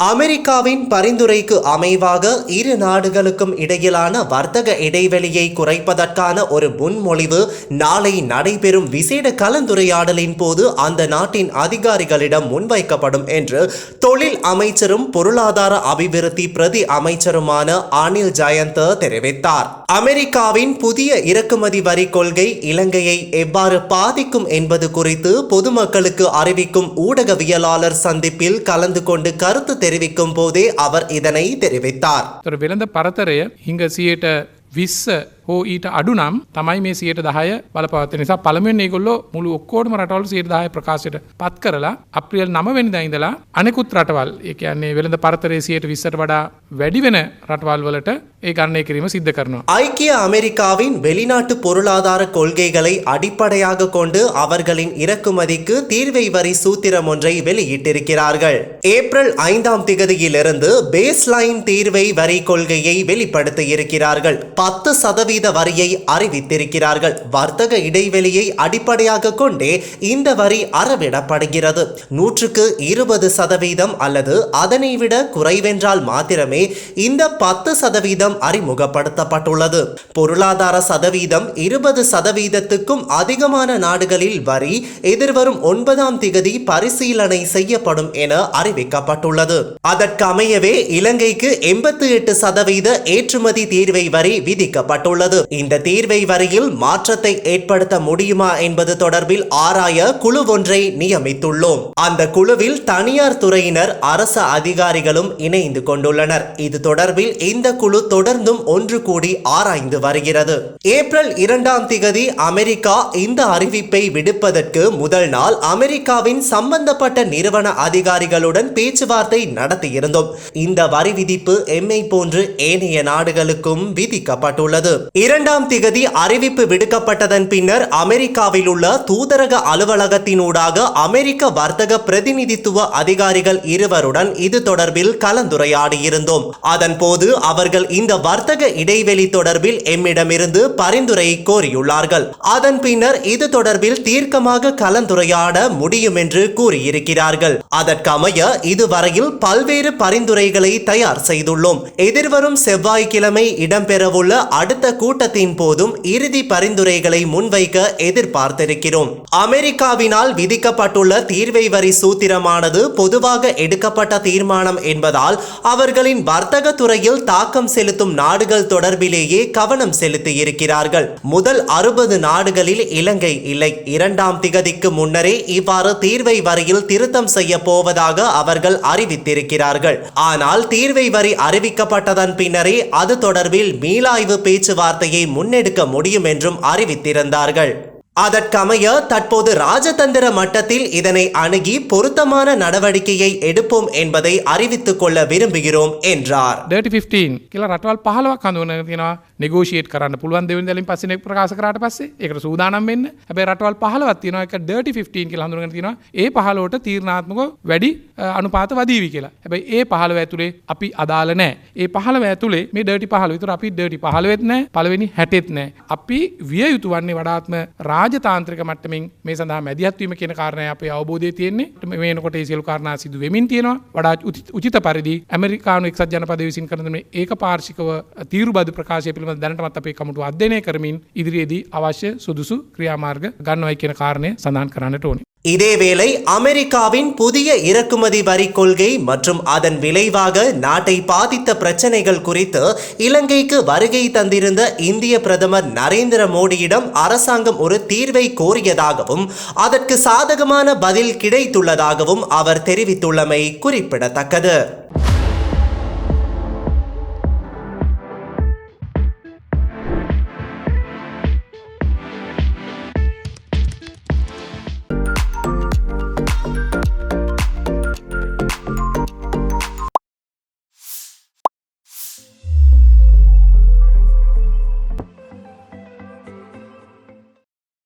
அமெரிக்காவின் பரிந்துரைக்கு அமைவாக இரு நாடுகளுக்கும் இடையிலான வர்த்தக இடைவெளியை குறைப்பதற்கான ஒரு முன்மொழிவு நாளை நடைபெறும் விசேட கலந்துரையாடலின் போது அந்த நாட்டின் அதிகாரிகளிடம் முன்வைக்கப்படும் என்று தொழில் அமைச்சரும் பொருளாதார அபிவிருத்தி பிரதி அமைச்சருமான அனில் ஜெயந்த தெரிவித்தார். அமெரிக்காவின் புதிய இறக்குமதி வரி கொள்கை இலங்கையை எவ்வாறு பாதிக்கும் என்பது குறித்து பொதுமக்களுக்கு அறிவிக்கும் ஊடகவியலாளர் சந்திப்பில் கலந்து கொண்டு கருத்து தெரிவிக்கும் போதே அவர் இதனை தெரிவித்தார் තොර වෙළඳ පරතරය හිංග සියයට විස්ස හෝ ඊට අඩු නම් තමයි මේ සියයට දහය බලපවත්ත නිසා පළමෙන් ඒගොල්ලො මුළු ඔක්කෝටම රටවල් සියට දාය ප්‍රකාශයට පත් කරලා අප්‍රියල් නමවෙනි දයිඳලා අනෙකුත් රටවල් ඒ කියන්නේ වෙළඳ පරතරය සියයට විස්සට වඩා වැඩි වෙන රටවල් වලට ඒ ගණනය කිරීම සිද්ධ කරනවා. ஐக்கிய அமெரிக்காவின் வெளிநாட்டு பொருளாதார கொள்கைகளை அடிப்படையாக கொண்டு அவர்களின் இறக்குமதிக்கு தீர்வை வரி சூத்திரம் ஒன்றை வெளியிட்டிருக்கிறார்கள் ஏப்ரல் ஐந்தாம் திகதியிலிருந்து பேஸ்லைன் தீர்வை வரி கொள்கையை வெளிப்படுத்த இருக்கிறார்கள் பத்து சதவீத வரியை அறிவித்திருக்கிறார்கள் வர்த்தக இடைவெளியை அடிப்படையாக கொண்டே இந்த வரி அறவிடப்படுகிறது நூற்றுக்கு இருபது சதவீதம் அல்லது அதனை விட குறைவென்றால் மாத்திரமே இந்த பத்து சதவீதம் அறிமுகப்படுத்தப்பட்டுள்ளது. பொருளாதார சதவீதம் இருபது சதவீதத்துக்கும் அதிகமான நாடுகளில் வரி எதிர்வரும் ஒன்பதாம் திகதி பரிசீலனை செய்யப்படும் என அறிவிக்கப்பட்டுள்ளது. அதற்கமையவே இலங்கைக்கு எண்பத்தி எட்டு சதவீத ஏற்றுமதி தீர்வை வரி விதிக்கப்பட்டுள்ளது. இந்த தீர்வை வரியில் மாற்றத்தை ஏற்படுத்த முடியுமா என்பது தொடர்பில் ஆராய குழு ஒன்றை நியமித்துள்ளோம். அந்த குழுவில் தனியார் துறையினர் அரச அதிகாரிகளும் இணைந்து கொண்டுள்ளனர். இது தொடர்பில் இந்த குழு தொடர்ந்தும் ஒன்று கூடி ஆராய்ந்து வருகிறது. ஏப்ரல் இரண்டாம் திகதி அமெரிக்கா இந்த அறிவிப்பை விடுப்பதற்கு முதல் நாள் அமெரிக்காவின் சம்பந்தப்பட்ட நிறுவன அதிகாரிகளுடன் பேச்சுவார்த்தை நடத்தியிருந்தோம். இந்த வரி விதிப்பு எம்ஐ போன்று ஏனைய நாடுகளுக்கும் விதிக்கப்பட்டுள்ளது. இரண்டாம் திகதி அறிவிப்பு விடுக்கப்பட்டதன் பின்னர் அமெரிக்காவில் உள்ள தூதரக அலுவலகத்தினூடாக அமெரிக்க வர்த்தக பிரதிநிதித்துவ அதிகாரிகள் இருவருடன் இது தொடர்பில் கலந்துரையாடியிருந்தோம். அதன் போது அவர்கள் இந்த வர்த்தக இடைவெளி தொடர்பில் எம்மிடமிருந்து பரிந்துரை கோரியுள்ளார்கள். அதன் பின்னர் இது தொடர்பில் தீர்க்கமாக கலந்துரையாட முடியும் என்று கூறியிருக்கிறார்கள். அதற்கமைய இதுவரையில் பல்வேறு பரிந்துரைகளை தயார் செய்துள்ளோம். எதிர்வரும் செவ்வாய்க்கிழமை இடம்பெறவுள்ள அடுத்த கூட்டத்தின் போதும் இறுதி பரிந்துரைகளை முன்வைக்க எதிர்பார்த்திருக்கிறோம். அமெரிக்காவினால் விதிக்கப்பட்டுள்ள தீர்வை வரி சூத்திரமானது பொதுவாக எடுக்கப்பட்ட தீர்மானம் என்பதால் அவர்களின் வர்த்தக துறையில் தாக்கம் செலுத்தும் நாடுகள் தொடர்பிலேயே கவனம் செலுத்தி இருக்கிறார்கள் முதல் அறுபது நாடுகளில் இலங்கை இல்லை. இரண்டாம் திகதிக்கு முன்னரே இவ்வாறு தீர்வை வரியில் திருத்தம் செய்ய போவதாக அவர்கள் அறிவித்திருக்கிறார்கள். ஆனால் தீர்வை வரி அறிவிக்கப்பட்டதன் பின்னரே அது தொடர்பில் மீளாய்வு பேச்சுவார்த்தையை முன்னெடுக்க முடியும் என்றும் அறிவித்திருந்தார்கள். அதற்கமைய தற்போது ராஜதந்திர மட்டத்தில் இதனை அணுகி பொருத்தமான நடவடிக்கையை எடுப்போம் என்பதை அறிவித்துக் கொள்ள விரும்புகிறோம் என்றார் ඩට 15 කියලා රටවල් පහලවක් හඳුවන තියෙනවා නිගෝෂියට් කරන්න පුළුවන් දෙවන් දලින් පස්සෙ ප්‍රකාශ කරට පස්සේ එකට සූදානම් වෙන්න හැබැ රටවල් පහලවත් තියෙනවා එක ඩට 15 කියලා හඳුනගෙන තියෙනවා ඒ පහලෝට තීරණාත්මක වැඩි අ, අනුපාත වදීවි කියලා හැබැයි ඒ පහලව ඇතුළේ අපි අදාල නෑ ඒ පහලව ඇතුළේ මේ ඩටි පහල විතුර අපි ඩටි පහලවෙත් නෑ පළවෙනි හැටෙත් නෑ අපි විය යුතු වන්නේ වඩාත්ම රාජතාන්ත්‍රික මට්ටමින් මේ සඳහා මැදිහත්වීම කියන කාරණය අපේ අවබෝධය තියෙන්නේ මේනකොට ඒ සියලු කාරණා සිදු වෙමින් තියෙනවා වඩා උති- උචිත පරිදි ඇමරිකානු එක්සත් ජනපද විසින් කරන මේ ඒක පාර්ශිකව තීරු බදු ප්‍රකාශය පිළිබඳ දැනටමත් අපේ කමුටු අධ්‍යයනය කරමින් ඉදිරියේදී අවශ්‍ය සුදුසු ක්‍රියාමාර්ග ගන්නවයි කියන කාරණය සඳහන් කරන්නට ඕනි. இதேவேளை அமெரிக்காவின் புதிய இறக்குமதி வரி கொள்கை மற்றும் அதன் விளைவாக நாட்டை பாதித்த பிரச்சனைகள் குறித்து இலங்கைக்கு வருகை தந்திருந்த இந்திய பிரதமர் நரேந்திர மோடியிடம் அரசாங்கம் ஒரு தீர்வை கோரியதாகவும் அதற்கு சாதகமான பதில் கிடைத்துள்ளதாகவும் அவர் தெரிவித்துள்ளமை குறிப்பிடத்தக்கது.